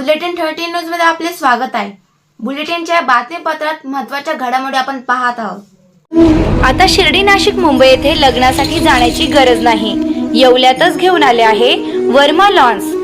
Bulletin thirteen न्यूजमध्ये आपले स्वागत आहे. बुलेटिनच्या बातमीपत्रात महत्त्वाच्या घडामोडी आपण पाहत आहोत. आता शिर्डी नाशिक मुंबई येथे लग्नासाठी जाण्याची गरज नाही. येवल्यातच घेऊन आले आहे वर्मा लॉन्स.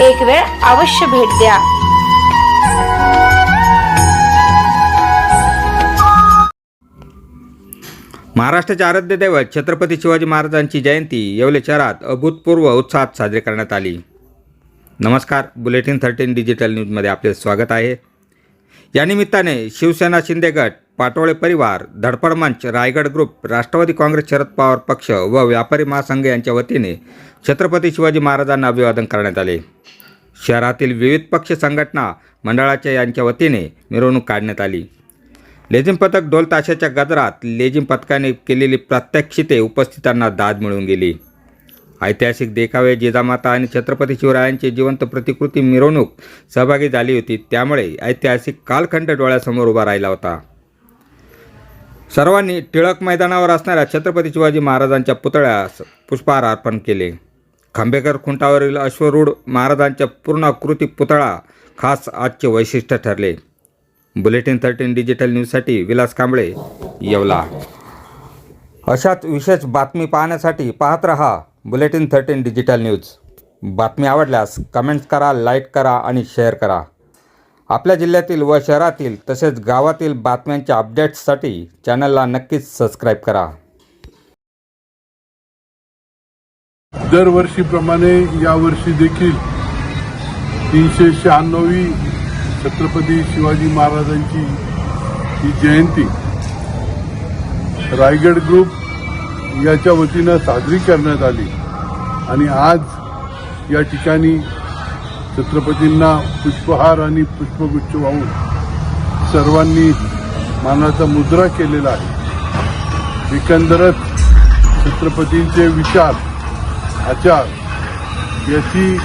एक वेळ अवश्य भेट द्या. महाराष्ट्राचे आराध्य दैवत छत्रपती शिवाजी महाराजांची जयंती येवले शहरात अभूतपूर्व उत्साहात साजरी करण्यात आली. नमस्कार बुलेटिन थर्टीन डिजिटल न्यूजमध्ये आपले स्वागत आहे. या निमित्ताने शिवसेना शिंदे गट पाटोळे परिवार धडपड मंच रायगड ग्रुप राष्ट्रवादी काँग्रेस शरद पवार पक्ष व व्यापारी महासंघ यांच्या वतीने छत्रपती शिवाजी महाराजांना अभिवादन करण्यात आले. शहरातील विविध पक्ष संघटना मंडळाच्या यांच्या वतीने मिरवणूक काढण्यात आली. लेझिम पथक ढोल ताशाच्या गजरात लेझिम पथकाने केलेली प्रात्यक्षिते उपस्थितांना दाद मिळून गेली. ऐतिहासिक देखावे जिजामाता आणि छत्रपती शिवरायांची जिवंत प्रतिकृती मिरवणूक सहभागी झाली होती. त्यामुळे ऐतिहासिक कालखंड डोळ्यासमोर उभा राहिला होता. सर्वांनी टिळक मैदानावर असणाऱ्या छत्रपती शिवाजी महाराजांच्या पुतळ्यास पुष्पहार अर्पण केले. खांबेकर खुंटावरील अश्वरूढ महाराजांच्या पूर्णाकृती पुतळा खास आजचे वैशिष्ट्य ठरले. बुलेटिन थर्टीन डिजिटल न्यूजसाठी विलास कांबळे येवला. अशाच विशेष बातमी पाहण्यासाठी पाहत रहा. Bulletin thirteen digital news. बातमी आवडल्यास कमेंट्स करा लाईक करा आणि शेअर करा. आपल्या जिल्ह्यातील व शहरातील तसेच गावातील बातम्यांच्या अपडेट्ससाठी चॅनलला नक्कीच सबस्क्राईब करा. दरवर्षीप्रमाणे यावर्षी देखील तीनशे शहाण्णवी छत्रपती शिवाजी महाराजांची ही जयंती. रायगड ग्रुप याच्या वतीनं साजरी करण्यात आली. आणि आज या ठिकाणी छत्रपतींना पुष्पहार आणि पुष्पगुच्छ वाहून सर्वांनी मानाचा मुद्रा केलेला आहे. एकंदरच छत्रपतींचे विचार आचार याची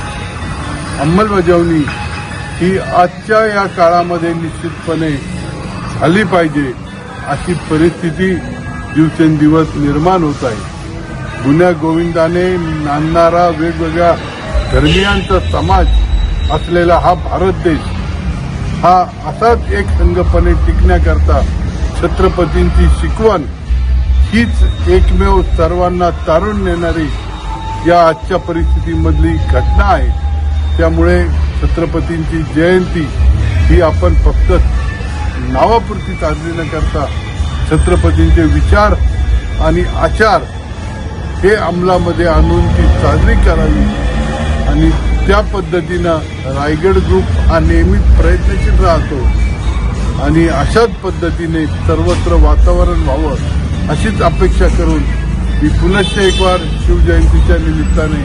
अंमलबजावणी ही आजच्या या काळामध्ये निश्चितपणे झाली पाहिजे अशी परिस्थिती दिवसेंदिवस निर्माण होत आहे. गुन्ह्या गोविंदाने नांदणारा वेगवेगळ्या धर्मियांचा समाज असलेला हा भारत देश हा असाच एक संघपणे टिकण्याकरता छत्रपतींची शिकवण हीच एकमेव सर्वांना तारून नेणारी या आजच्या परिस्थितीमधली घटना आहे. त्यामुळे छत्रपतींची जयंती ही आपण फक्त नावापुरती साजरी न करता छत्रपतींचे विचार आणि आचार हे अंमलामध्ये आणून ती साजरी करावी. आणि त्या पद्धतीनं रायगड ग्रुप हा नेहमी प्रयत्नशील राहतो. आणि अशाच पद्धतीने सर्वत्र वातावरण व्हावं अशीच अपेक्षा करून मी पुनश्च एक वार शिवजयंतीच्या निमित्ताने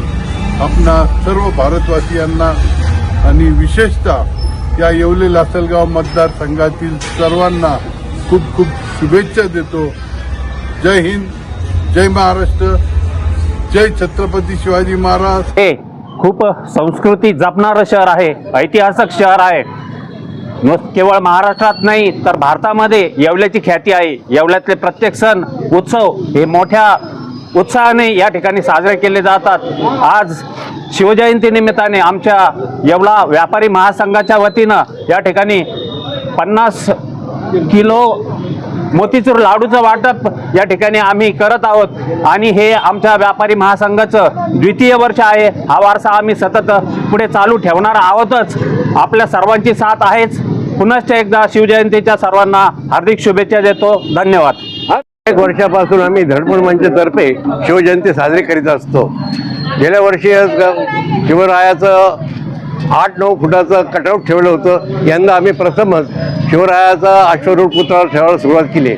आपणा सर्व भारतवासियांना आणि विशेषतः या येवले लासलगाव मतदारसंघातील सर्वांना खूप खूप शुभेच्छा देतो. जय हिंद जय महाराष्ट्र जय छत्रपती शिवाजी महाराज. हे खूप संस्कृती जपणारं शहर आहे ऐतिहासिक शहर आहे. मग केवळ महाराष्ट्रात नाही तर भारतामध्ये येवल्याची ख्याती आहे. येवल्यातले प्रत्येक सण उत्सव हे मोठ्या उत्साहाने या ठिकाणी साजरे केले जातात. आज शिवजयंती निमित्ताने आमच्या येवला व्यापारी महासंघाच्या वतीनं या ठिकाणी पन्नास किलो मोतीचूर लाडूचं वाटप या ठिकाणी आम्ही करत आहोत. आणि हे आमच्या व्यापारी महासंघाचं द्वितीय वर्ष आहे. हा वारसा आम्ही सतत पुढे चालू ठेवणार आहोतच. आपल्या सर्वांची साथ आहेच. पुनश्च एकदा शिवजयंतीच्या सर्वांना हार्दिक शुभेच्छा देतो. धन्यवाद. एक वर्षापासून आम्ही धडपड मंचतर्फे शिवजयंती साजरी करीत असतो. गेल्या वर्षी शिवरायाचं आठ नऊ फुटाचं कटआउट ठेवलं होतं. यंदा आम्ही प्रथमच शिवरायाचा अश्वरूढ पुतळा ठेवायला सुरुवात केली.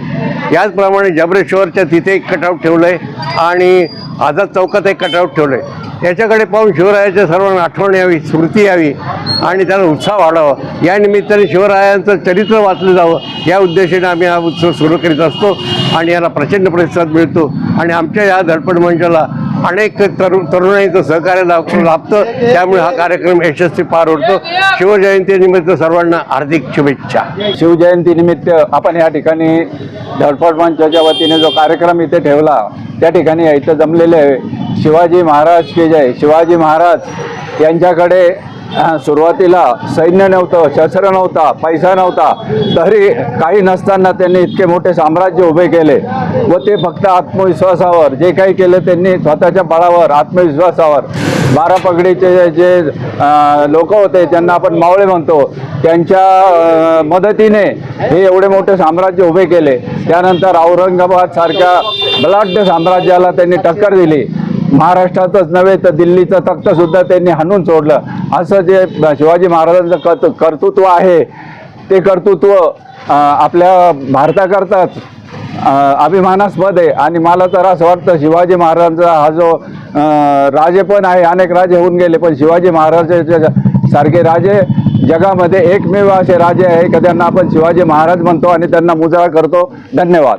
याचप्रमाणे जबरेश्वरच्या तिथे एक कटआउट ठेवलं आहे आणि आझाद चौकात एक कटआउट ठेवलं आहे याच्याकडे पाहून शिवरायाच्या सर्वांना आठवण यावी स्मृती यावी आणि त्याला उत्साह वाढावा. या निमित्ताने शिवरायांचं चरित्र वाचलं जावं. या उद्देशाने आम्ही हा उत्सव सुरू करीत असतो आणि याला प्रचंड प्रतिसाद मिळतो. आणि आमच्या या धडपड मंचाला अनेक तरुण तरुणाईचं सहकार्य लाभ लाभतं. त्यामुळे हा कार्यक्रम यशस्वी पार होतो शिवजयंतीनिमित्त सर्वांना हार्दिक शुभेच्छा. शिवजयंतीनिमित्त आपण या ठिकाणी धडपड मंचाच्या वतीने जो कार्यक्रम इथे ठेवला त्या ठिकाणी इथं जमलेले शिवाजी महाराज की जय. शिवाजी महाराज यांच्याकडे सुरुवातीला सैन्य नव्हतं शस्त्र नव्हता पैसा नव्हता. तरी काही नसताना त्यांनी इतके मोठे साम्राज्य उभे केले व ते फक्त आत्मविश्वासावर जे काही केलं त्यांनी स्वतःच्या बळावर आत्मविश्वासावर. बारा पगडीचे जे लोक होते ज्यांना आपण मावळे म्हणतो. त्यांच्या मदतीने हे एवढे मोठे साम्राज्य उभे केले. त्यानंतर औरंगाबाद सारख्या बलाढ्य साम्राज्याला त्यांनी टक्कर दिली. महाराष्ट्रातच नव्हे तर दिल्लीचं तख्त सुद्धा त्यांनी हाणून सोडलं. असं जे शिवाजी महाराजांचं कर्त कर्तृत्व आहे ते कर्तृत्व आपल्या भारताकरताच अभिमानास्पद आहे. आणि मला तर असं वाटतं शिवाजी महाराजांचा हा जो अ, राजेपण आहे अनेक राजे होऊन गेले पण शिवाजी महाराजांच्या सारखे राजे जगामध्ये एकमेव असे राजे आहे का त्यांना आपण शिवाजी महाराज म्हणतो आणि त्यांना मुजरा करतो? धन्यवाद.